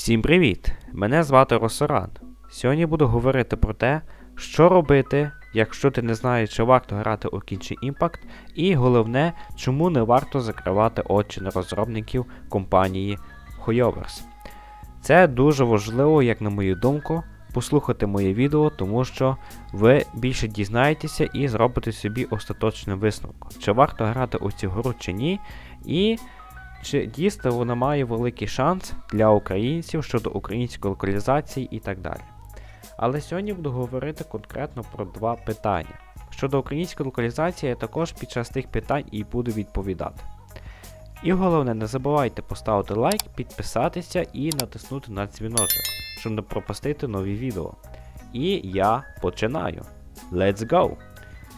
Всім привіт! Мене звати Росоран. Сьогодні буду говорити про те, що робити, якщо ти не знаєш, чи варто грати у кінчий імпакт, і головне, чому не варто закривати очі на розробників компанії Hoyovers. Це дуже важливо, як на мою думку, послухати моє відео, тому що ви більше дізнаєтеся і зробите собі остаточний висновок, чи варто грати у цю гру чи ні, і чи дійсно вона має великий шанс для українців щодо української локалізації і так далі. Але сьогодні буду говорити конкретно про два питання. Щодо української локалізації, я також під час тих питань і буду відповідати. І головне, не забувайте поставити лайк, підписатися і натиснути на дзвіночок, щоб не пропустити нові відео. І я починаю. Let's go!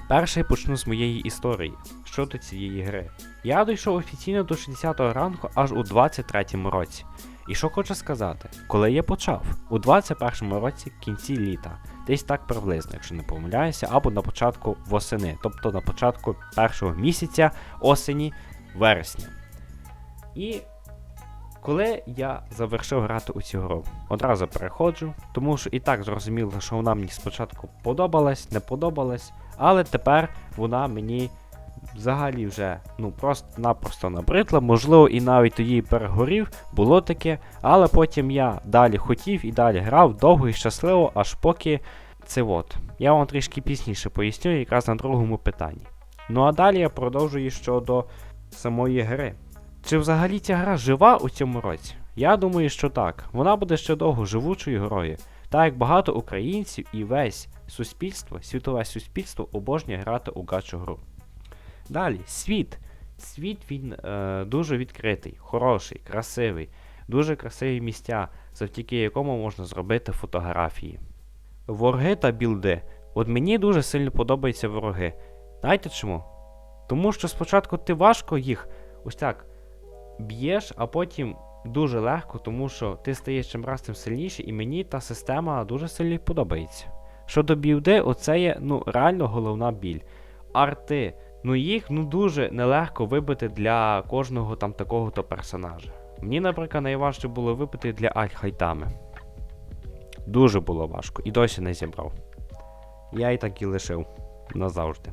Перше почну з моєї історії щодо цієї гри. Я дійшов офіційно до 60-го ранку аж у 23-му році. І що хочу сказати, коли я почав? У 21-му році кінці літа, десь так приблизно, якщо не помиляюся, або на початку восени, тобто на початку першого місяця осені вересня. І коли я завершив грати у цю гру, одразу переходжу, тому що і так зрозуміло, що вона мені спочатку подобалась, не подобалась, але тепер вона мені взагалі вже ну просто-напросто набридла. Можливо, і навіть тоді перегорів, було таке, але потім я далі хотів і далі грав довго і щасливо, аж поки це от. Я вам трішки пізніше поясню, якраз на другому питанні. Ну а далі я продовжую щодо самої гри. Чи взагалі ця гра жива у цьому році? Я думаю, що так. Вона буде ще довго живучою грою, так як багато українців і весь суспільство, світове суспільство обожнює грати у гачу гру. Далі, світ. Світ він е, дуже відкритий, хороший, красивий, дуже красиві місця, завдяки якому можна зробити фотографії. Вороги та білди. От мені дуже сильно подобаються вороги. Знаєте чому? Тому що спочатку ти важко їх ось так б'єш, а потім дуже легко, тому що ти стаєш чим раз тим сильніше, і мені та система дуже сильно подобається. Щодо білди, оце є ну, реально головна біль. Арти. Ну їх ну дуже нелегко вибити для кожного там такого-то персонажа. Мені, наприклад, найважче було вибити для Аль-Хайтами. Дуже було важко і досі не зібрав. Я і так і лишив назавжди.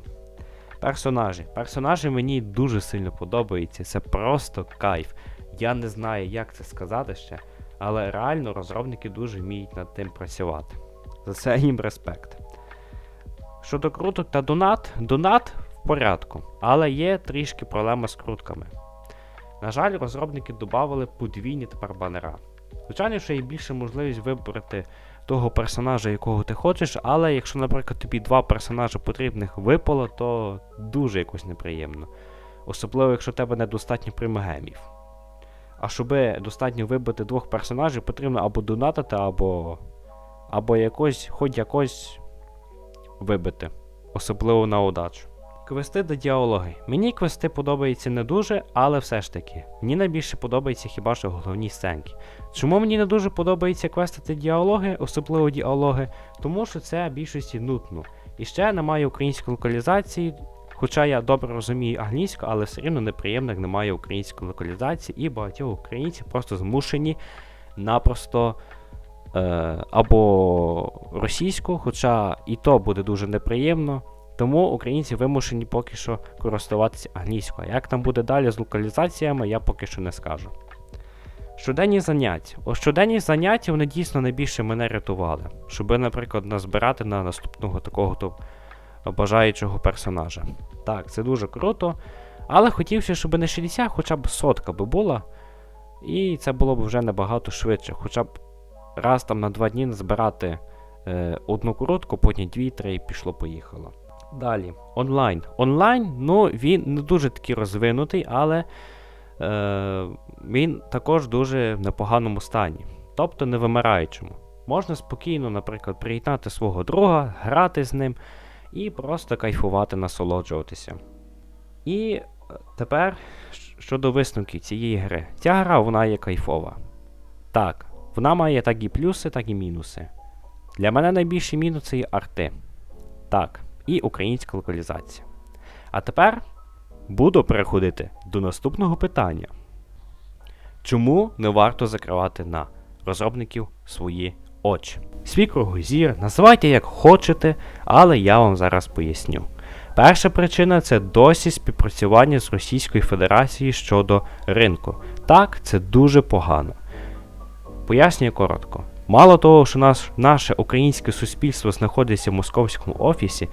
Персонажі. Персонажі мені дуже сильно подобаються. Це просто кайф. Я не знаю, як це сказати ще, але реально розробники дуже вміють над тим працювати. За це їм респект. Щодо круток та донат, донат порядку, але є трішки проблема з крутками. На жаль, розробники додали подвійні тепер банера. Звичайно, що є більше можливість вибрати того персонажа, якого ти хочеш, але якщо, наприклад, тобі два персонажа потрібних випало, то дуже якось неприємно. Особливо, якщо в тебе недостатньо примагемів. А щоб достатньо вибити двох персонажів, потрібно або донатити, або. або якось, хоч якось вибити. Особливо на удачу. Квести та діалоги. Мені квести подобаються не дуже, але все ж таки. Мені найбільше подобаються хіба що головні сценки. Чому мені не дуже подобаються квести та діалоги, особливо діалоги? Тому що це більшості нудно. І ще немає української локалізації, хоча я добре розумію англійську, але все рівно неприємно, як немає української локалізації, і багатьох українців просто змушені напросто е, або російську, хоча і то буде дуже неприємно. Тому українці вимушені поки що користуватися англійською. Як там буде далі з локалізаціями, я поки що не скажу. Щоденні заняття. О щоденні заняття вони дійсно найбільше мене рятували, щоб, наприклад, назбирати на наступного такого то бажаючого персонажа. Так, це дуже круто. Але хотівся, щоб не 60, хоча б сотка би була. І це було б вже набагато швидше. Хоча б раз там на два дні назбирати е, одну коротку, потім дві-три і пішло-поїхало. Далі, онлайн. Онлайн, ну, він не дуже такий розвинутий, але е, він також дуже в непоганому стані, тобто не вимираючому. Можна спокійно, наприклад, приєднати свого друга, грати з ним і просто кайфувати, насолоджуватися. І е, тепер щодо висновків цієї гри. Ця гра вона є кайфова. Так, вона має так і плюси, так і мінуси. Для мене найбільші мінуси є арти. Так і українська локалізація. А тепер буду переходити до наступного питання. Чому не варто закривати на розробників свої очі. Свій кругозір, називайте як хочете, але я вам зараз поясню. Перша причина це досі співпрацювання з Російською Федерацією щодо ринку. Так, це дуже погано. Пояснюю коротко. Мало того, що наш, наше українське суспільство знаходиться в московському офісі,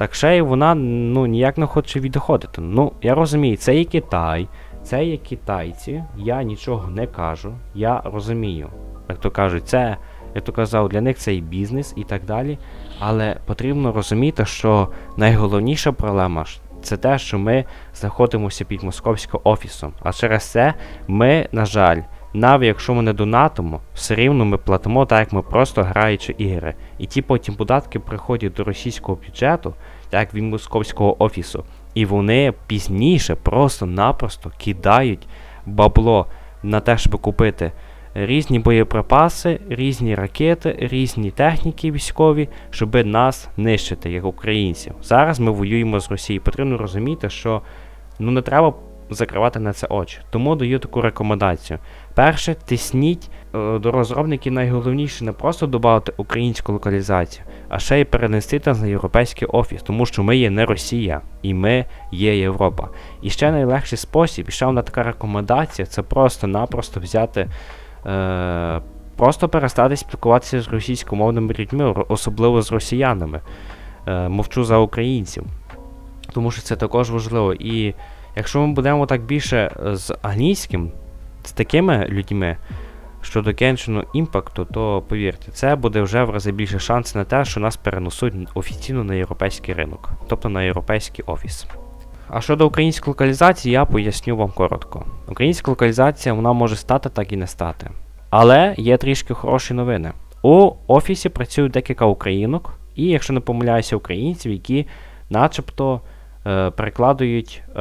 так ще й вона ну, ніяк не хоче відходити. Ну, я розумію, це є Китай, це є китайці, я нічого не кажу, я розумію. Як то кажуть, це, як то казав, для них це і бізнес і так далі. Але потрібно розуміти, що найголовніша проблема це те, що ми знаходимося під московським офісом. А через це ми, на жаль, навіть якщо ми не донатимо, все рівно ми платимо так, як ми просто граючи ігри. І ті потім податки приходять до російського бюджету, так від московського офісу. І вони пізніше просто-напросто кидають бабло на те, щоб купити різні боєприпаси, різні ракети, різні техніки військові, щоб нас нищити, як українців. Зараз ми воюємо з Росією. Потрібно розуміти, що ну не треба закривати на це очі. Тому даю таку рекомендацію. Перше, тисніть е, до розробників найголовніше не просто додати українську локалізацію, а ще й перенести нас на європейський офіс, тому що ми є не Росія і ми є Європа. І ще найлегший спосіб, і ще одна така рекомендація, це просто-напросто взяти. Е, Просто перестати спілкуватися з російськомовними людьми, особливо з росіянами. Е, мовчу за українців. Тому що це також важливо. І якщо ми будемо так більше е, з англійським, з такими людьми щодо кеншену імпакту, то повірте, це буде вже в рази більше шанс на те, що нас перенесуть офіційно на європейський ринок, тобто на європейський офіс. А щодо української локалізації, я поясню вам коротко. Українська локалізація вона може стати, так і не стати. Але є трішки хороші новини. У офісі працюють декілька українок, і, якщо не помиляюся, українців, які начебто е, перекладують е,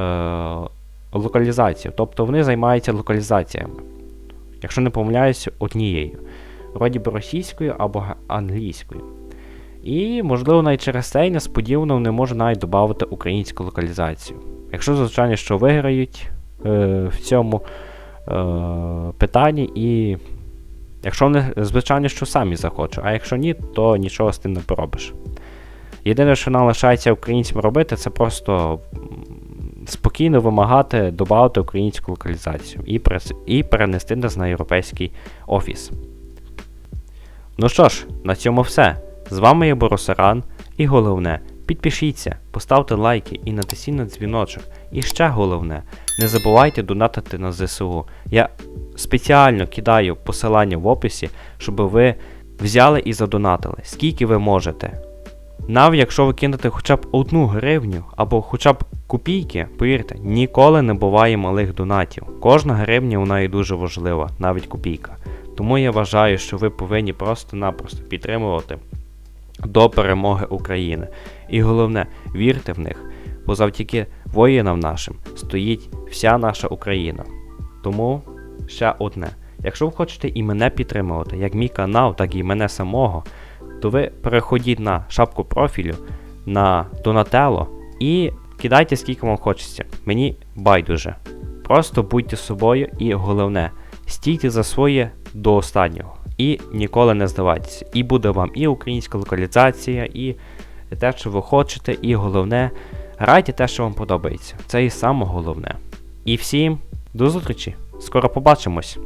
локалізацію. Тобто вони займаються локалізаціями. Якщо не помиляюся, однією. Вроді би російською або англійською. І, можливо, навіть через це несподівано вони можуть навіть додати українську локалізацію. Якщо, звичайно, що виграють е, в цьому е, питанні, і якщо вони, звичайно, що самі захочуть, а якщо ні, то нічого з тим не поробиш. Єдине, що нам лишається українцям робити, це просто спокійно вимагати додати українську локалізацію і, і перенести нас на європейський офіс. Ну що ж, на цьому все. З вами я Боросаран, і головне, підпишіться, поставте лайки і натисніть на дзвіночок. І ще головне, не забувайте донатити на ЗСУ. Я спеціально кидаю посилання в описі, щоб ви взяли і задонатили, скільки ви можете. Навіть якщо ви кинете хоча б одну гривню або хоча б копійки, повірте, ніколи не буває малих донатів. Кожна гривня вона є дуже важлива, навіть копійка. Тому я вважаю, що ви повинні просто-напросто підтримувати до перемоги України. І головне, вірте в них, бо завдяки воїнам нашим стоїть вся наша Україна. Тому ще одне. Якщо ви хочете і мене підтримувати, як мій канал, так і мене самого, то ви переходіть на шапку профілю, на Donatello і кидайте скільки вам хочеться. Мені байдуже. Просто будьте собою і головне, стійте за своє до останнього. І ніколи не здавайтеся. І буде вам і українська локалізація, і те, що ви хочете, і головне, грайте те, що вам подобається. Це і саме головне. І всім до зустрічі! Скоро побачимось!